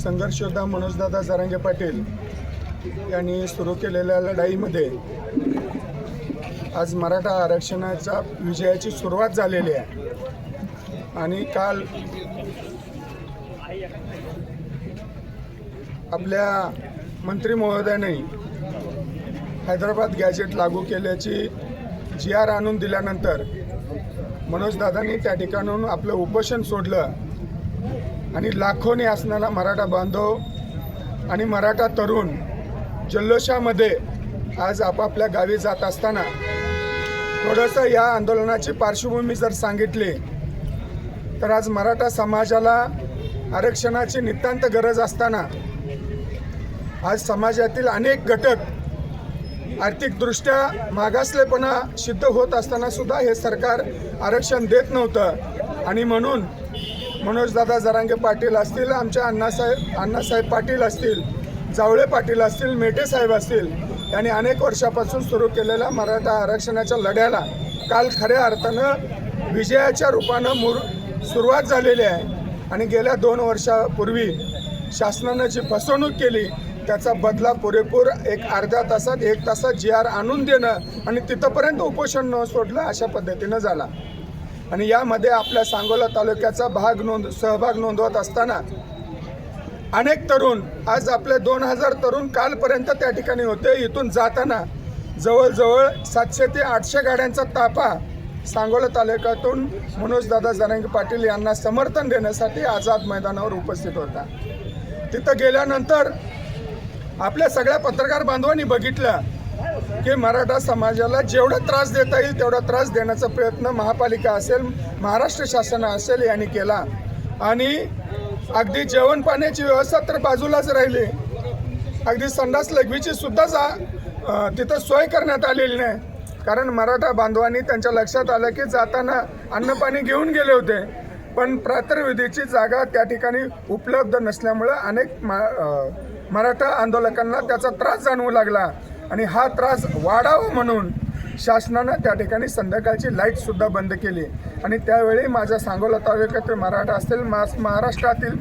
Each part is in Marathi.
संघर्ष योद्धा मनोजदादा जरांगे पाटील यांनी सुरू केलेल्या लढाईमध्ये आज मराठा आरक्षणाच्या विजयाची सुरुवात झालेली आहे. आणि काल आपल्या मंत्री महोदयाने हैदराबाद गॅजेट लागू केल्याची जी आर आणून दिल्यानंतर मनोजदादांनी त्या ठिकाणून आपलं उपोषण सोडलं. आणि लाखोनी असणारा मराठा बांधव आणि मराठा तरुण जल्लोषामध्ये आज आपापल्या गावी जात असताना थोडंसं या आंदोलनाची पार्श्वभूमी जर सांगितली तर आज मराठा समाजाला आरक्षणाची नितांत गरज असताना आज समाजातील अनेक घटक आर्थिकदृष्ट्या मागासलेपणा सिद्ध होत असताना सुद्धा हे सरकार आरक्षण देत नव्हतं. आणि म्हणून मनोजदादा जरांगे पाटील असतील आमच्या अण्णासाहेब अण्णासाहेब पाटील असतील जावळे पाटील असतील मेटे साहेब असतील यांनी अनेक वर्षापासून सुरू केलेल्या मराठा आरक्षणाच्या लढ्याला काल खऱ्या अर्थानं विजयाच्या रूपानं मुर सुरुवात झालेली आहे. आणि गेल्या दोन वर्षापूर्वी शासनानं जी फसवणूक केली त्याचा बदला पुरेपूर एक अर्ध्या तासात एक तासात जी आर आणून देणं आणि तिथंपर्यंत उपोषण न सोडलं अशा पद्धतीनं झाला. आणि यामध्ये आपल्या सांगोला तालुक्याचा भाग नोंद सहभाग नोंदवत असताना अनेक तरुण आज आपले दोन हजार तरुण कालपर्यंत त्या ठिकाणी होते. इथून जाताना जवळजवळ सातशे ते आठशे गाड्यांचा ताफा सांगोला तालुक्यातून मनोजदादा जरांगे पाटील यांना समर्थन देण्यासाठी आझाद मैदानावर उपस्थित होता. तिथं गेल्यानंतर आपल्या सगळ्या पत्रकार बांधवांनी बघितलं की मराठा समाजाला जेवढा त्रास देता येईल तेवढा त्रास देण्याचा प्रयत्न महापालिका असेल महाराष्ट्र शासन असेल यांनी केला. आणि अगदी जेवण पाण्याची व्यवस्था तर बाजूलाच राहिली. अगदी संडास लघवीची सुद्धा जा तिथं सोय करण्यात आलेली नाही. कारण मराठा बांधवांनी त्यांच्या लक्षात आलं की जाताना अन्नपाणी घेऊन गेले होते. पण प्रातर्विधीची जागा त्या ठिकाणी उपलब्ध नसल्यामुळं अनेक मा मराठा आंदोलकांना त्याचा त्रास जाणवू लागला. आणि हा त्रास वाढावा म्हणून शासनानं त्या ठिकाणी संध्याकाळची लाईटसुद्धा बंद केली. आणि त्यावेळी माझ्या सांगोला तालुक्यातील मराठा असतील मा महाराष्ट्रातील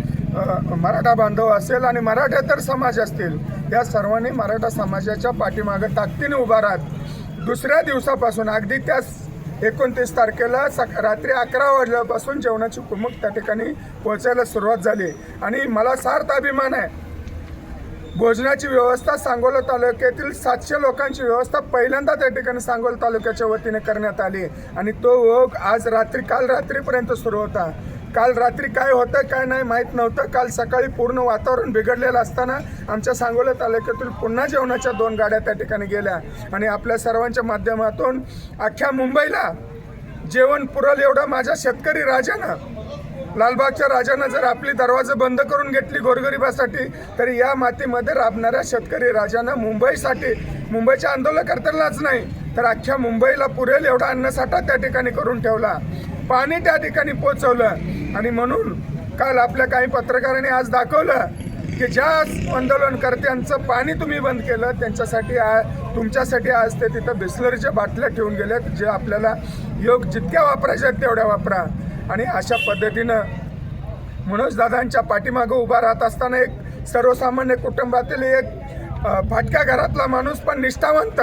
मराठा बांधव असेल आणि मराठ्यातर समाज असतील या सर्वांनी मराठा समाजाच्या पाठीमागं ताकदीने उभा राहत. दुसऱ्या दिवसापासून अगदी त्याच एकोणतीस तारखेला सक रात्री अकरा वाजल्यापासून जेवणाची कुमक त्या ठिकाणी पोहोचायला सुरुवात झाली. आणि मला सार्थ अभिमान आहे भोजनाची व्यवस्था सांगोला तालुक्यातील सातशे लोकांची व्यवस्था पहिल्यांदा त्या ठिकाणी सांगोला तालुक्याच्या वतीने करण्यात आली. आणि तो ओघ आज रात्री काल रात्रीपर्यंत सुरू होता. काल रात्री काय होतं काय नाही माहीत नव्हतं. काल सकाळी पूर्ण वातावरण बिघडलेलं असताना आमच्या सांगोला तालुक्यातील पुन्हा जेवणाच्या दोन गाड्या त्या ठिकाणी गेल्या. आणि आपल्या सर्वांच्या माध्यमातून अख्ख्या मुंबईला जेवण पुरल एवढं माझ्या शेतकरी राजानं लालबागच्या राजानं जर आपली दरवाजे बंद करून घेतली गोरगरिबासाठी तरी या मातीमध्ये राबणाऱ्या शेतकरी राजानं मुंबईसाठी मुंबईच्या आंदोलनकर्त्यांनाच नाही तर अख्ख्या मुंबईला पुरेल एवढा अन्नसाठा त्या ठिकाणी करून ठेवला. पाणी त्या ठिकाणी पोचवलं. आणि म्हणून काल आपल्या काही पत्रकारांनी आज दाखवलं की ज्या आंदोलनकर्त्यांचं पाणी तुम्ही बंद केलं त्यांच्यासाठी आ तुमच्यासाठी आज ते तिथं बिस्लरीच्या बाटल्या ठेवून गेल्यात जे आपल्याला योग जितक्या वापरायच्या आहेत तेवढ्या वापरा. आणि अशा पद्धतीनं मनोजदादांच्या पाठीमागं उभा राहत असताना एक सर्वसामान्य कुटुंबातील एक फाटक्या घरातला माणूस पण निष्ठावंत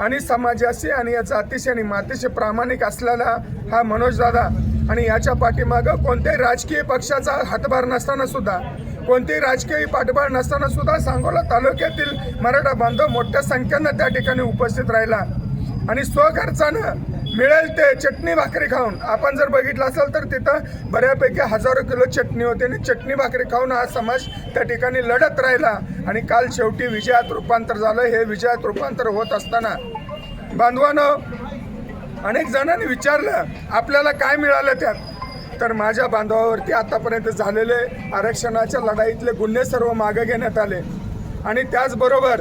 आणि समाजाशी आणि या जातीशी आणि मातीशी प्रामाणिक असलेला हा मनोजदादा आणि याच्या पाठीमागं कोणत्याही राजकीय पक्षाचा हातभार नसताना सुद्धा कोणतेही राजकीय पाठबळ नसताना सुद्धा सांगोला तालुक्यातील मराठा बांधव मोठ्या संख्येनं त्या ठिकाणी उपस्थित राहिला. आणि स्वखर्चानं मिळेल ते चटणी भाकरी खाऊन. आपण जर बघितलं असेल तर तिथं बऱ्यापैकी हजारो किलो चटणी होते आणि चटणी भाकरी खाऊन हा समाज त्या ठिकाणी लढत राहिला. आणि काल शेवटी विजयात रूपांतर झालं. हे विजयात रूपांतर होत असताना बांधवानं अनेक जणांनी विचारलं आपल्याला काय मिळालं त्यात? तर माझ्या बांधवावरती आतापर्यंत झालेले आरक्षणाच्या लढाईतले गुन्हे सर्व मागे घेण्यात आले. आणि त्याचबरोबर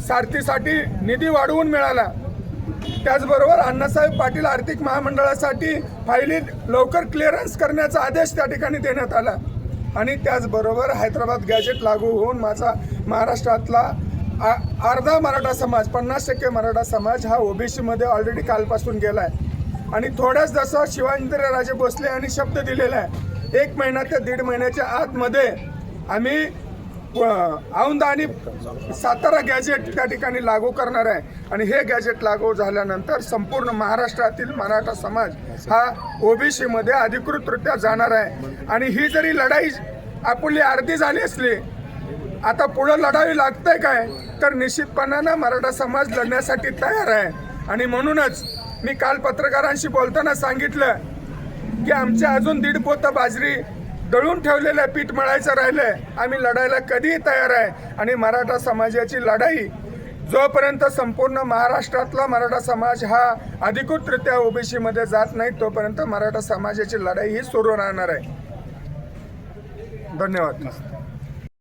सारथीसाठी निधी वाढवून मिळाला. त्याचबरोबर अण्णासाहेब पाटील आर्थिक महामंडळासाठी फायली लवकर क्लिअरन्स करण्याचा आदेश त्या ठिकाणी देण्यात आला. आणि त्याचबरोबर हैदराबाद गॅजेट लागू होऊन माझा महाराष्ट्रातला आ- अर्धा मराठा समाज पन्नास टक्के मराठा समाज हा ओबीसीमध्ये ऑलरेडी कालपासून गेला आहे आणि थोड्याच जसं शिवाजीराजे भोसले यांनी शब्द दिलेला आहे. एक महिना ते दीड महिन्याच्या आतमध्ये आम्ही औंदा आणि सातारा गॅजेट त्या ठिकाणी लागू करणार आहे. आणि हे गॅजेट लागू झाल्यानंतर संपूर्ण महाराष्ट्रातील मराठा समाज हा ओबीसीमध्ये अधिकृतरित्या जाणार आहे. आणि ही जरी लढाई आपली अर्धी झाली असली आता पुढं लढावी लागतंय काय? तर निश्चितपणानं मराठा समाज लढण्यासाठी तयार आहे. आणि म्हणूनच मी काल पत्रकारांशी बोलताना सांगितलं की आमच्या अजून दीड पोतं बाजरी दळून ठेवलेलं पीठ मळायचं राहिलंय. आम्ही लढायला कधीही तयार आहे. आणि मराठा समाजाची लढाई जोपर्यंत संपूर्ण महाराष्ट्रातला मराठा समाज हा अधिकृतरित्या ओबीसीमध्ये जात नाही तोपर्यंत मराठा समाजाची लढाई ही सुरू राहणार आहे. धन्यवाद.